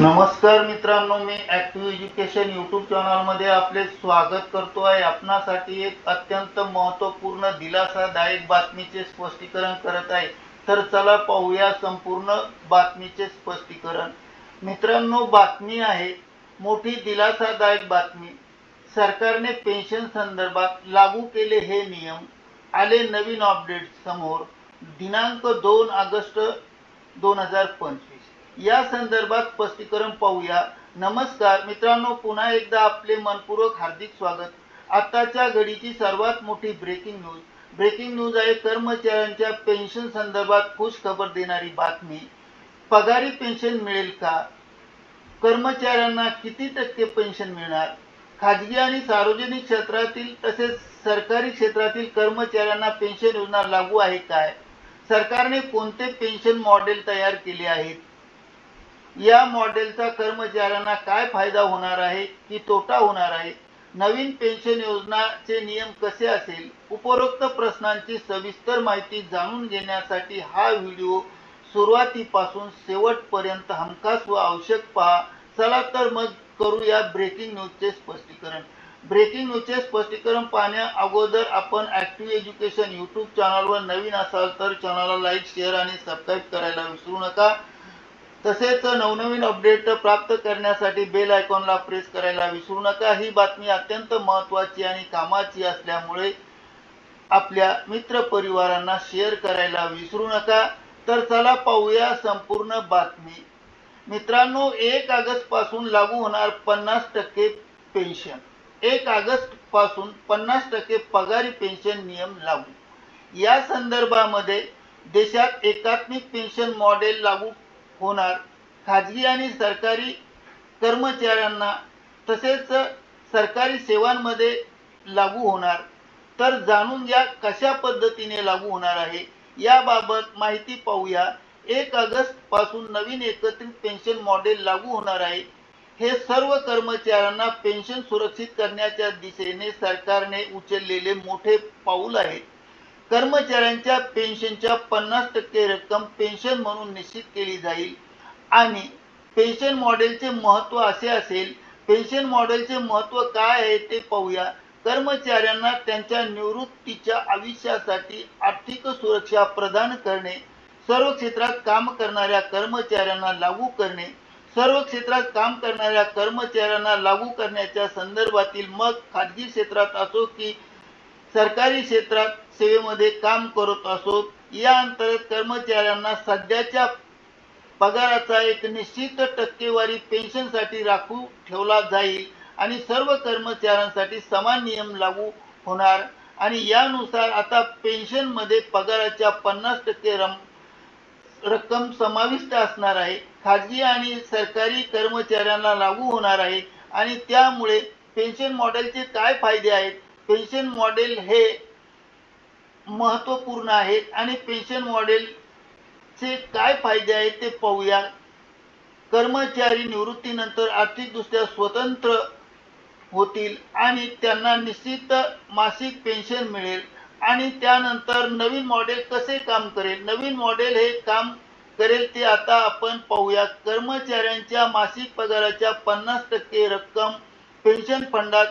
नमस्कार मित्रांनो मी active education YouTube चॅनलमध्ये आपले स्वागत करतो आहे. आपणासाठी एक अत्यंत महत्त्वपूर्ण दिलासादायक बातमीचे स्पष्टीकरण करत आहे. तर चला पाहूया संपूर्ण बातमीचे स्पष्टीकरण. मित्रांनो बातमी आहे मोठी दिलासादायक बातमी. सरकारने पेन्शन संदर्भात लागू केले हे नियम आले नवीन अपडेट समोर. दिनांक दोन ऑगस्ट दोन हजार पंचवीस. या संदर्भात स्पष्टीकरण पाहूया. नमस्कार मित्रांनो पुन्हा एकदा आपले मनपूर्वक हार्दिक स्वागत. आताच्या घडीची सर्वात मोठी ब्रेकिंग न्यूज ब्रेकिंग न्यूज आहे कर्मचाऱ्यांच्या पेन्शन संदर्भात खुश खबर देणारी बातमी. पगारी पेन्शन मिळेल का? कर्मचाऱ्यांना किती टक्के पेन्शन मिळणार? खाजगी आणि सार्वजनिक क्षेत्रातील तसेच सरकारी क्षेत्रातील कर्मचाऱ्यांना पेन्शन योजना लागू आहे काय? सरकारने कोणते पेन्शन मॉडेल तयार केले आहेत? या मॉडेलचा कर्मचाऱ्यांना काय फायदा होणार आहे? की तोटा होणार आहे? नवीन पेन्शन योजनाचे नियम कसे असेल? उपरोक्त प्रश्नांची सविस्तर माहिती जाणून घेण्यासाठी हा व्हिडिओ सुरुवातीपासून शेवटपर्यंत हमखास व आवश्यक पहा. चला तर मग करूया ब्रेकिंग न्यूजचे स्पष्टीकरण. ब्रेकिंग न्यूजचे स्पष्टीकरण पाहण्या अगोदर आपण ऍक्टिव्ह एज्युकेशन यूट्यूब चॅनलवर नवीन असाल तर चॅनलला लाईक शेअर आणि सबस्क्राईब करायला विसरू नका. तसेच नवनवीन अपडेट प्राप्त करण्यासाठी बेल आयकॉनला प्रेस करायला विसरू नका. ही बातमी अत्यंत महत्त्वाची आणि कामाची असल्यामुळे आपल्या मित्र परिवारांना शेअर करायला विसरू नका. तर चला पाहूया संपूर्ण बातमी. मित्रांनो एक ऑगस्टपासून लागू होणार पन्नास टक्के पेन्शन एक ऑगस्टपासून पन्नास टक्के पगारी पेन्शन नियम लागू. या संदर्भामध्ये देशात एकात्मिक पेन्शन मॉडेल लागू होणार. खाजगी आणि सरकारी कर्मचाऱ्यांना तसेच सरकारी सेवांमध्ये लागू होणार. तर जाणून घ्या कशा पद्धतीने लागू होणार आहे. याबाबत माहिती पाहूया. एक ऑगस्टपासून नवीन एकत्रित पेन्शन मॉडेल लागू होणार आहे. हे सर्व कर्मचाऱ्यांना पेन्शन सुरक्षित करण्याच्या दिशेने सरकारने उचललेले मोठे पाऊल आहे. कर्मचाऱ्यांच्या पेन्शनच्या पन्नास टक्के रक्कम पेन्शन म्हणून निश्चित केली जाईल. आणि पेन्शन मॉडेलचे महत्त्व असे असेल पेन्शन मॉडेलचे महत्त्व काय आहे ते पाहूया. कर्मचाऱ्यांना त्यांच्या निवृत्तीच्या आयुष्यासाठी आर्थिक सुरक्षा प्रदान करणे सर्व क्षेत्रात काम करणाऱ्या कर्मचाऱ्यांना लागू करणे सर्व क्षेत्रात काम करणाऱ्या कर्मचाऱ्यांना लागू करण्याच्या संदर्भातील मग खाजगी क्षेत्रात असो की सरकारी क्षेत्रात सेवेमध्ये काम करत असो या अंतर्गत कर्मचाऱ्यांना सध्याच्या पगाराचा एक निश्चित टक्केवारी पेन्शनसाठी राखू ठेवला जाईल आणि सर्व कर्मचाऱ्यांसाठी समान नियम लागू होणार. आणि यानुसार आता पेन्शनमध्ये पगाराच्या पन्नास टक्के रम रक्कम समाविष्ट असणार आहे. खाजगी आणि सरकारी कर्मचाऱ्यांना लागू होणार आहे. आणि त्यामुळे पेन्शन मॉडेलचे काय फायदे आहेत? पेन्शन मॉडेल हे महत्त्वपूर्ण आहेत आणि पेन्शन मॉडेलचे काय फायदे आहेत ते पाहूया. कर्मचारी निवृत्तीनंतर आर्थिकदृष्ट्या स्वतंत्र होतील आणि त्यांना निश्चित मासिक पेन्शन मिळेल. आणि त्यानंतर नवीन मॉडेल कसे काम करेल? नवीन मॉडेल हे काम करेल ते आता आपण पाहूया. कर्मचाऱ्यांच्या मासिक पगाराच्या पन्नास टक्के रक्कम पेन्शन फंडात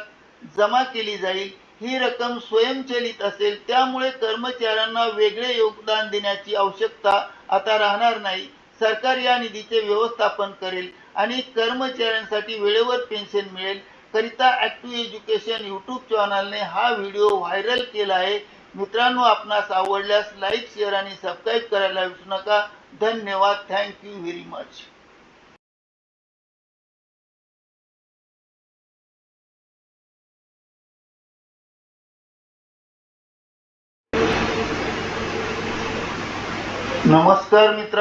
जमा केली जाईल. ही रक्कम स्वयंचलित असेल त्यामुळे कर्मचाऱ्यांना वेगळे योगदान देण्याची आवश्यकता आता राहणार नाही. सरकार या निधीचे व्यवस्थापन करेल आणि कर्मचाऱ्यांसाठी वेळेवर पेन्शन मिळेल. करिता ऍक्टिव्ह एज्युकेशन यूट्यूब चॅनलने हा व्हिडिओ व्हायरल केला आहे. मित्रांनो आपणास आवडल्यास लाईक शेअर आणि सबस्क्राईब करायला विसरू नका. धन्यवाद. थँक्यू व्हेरी मच नमस्कार मित्रांनो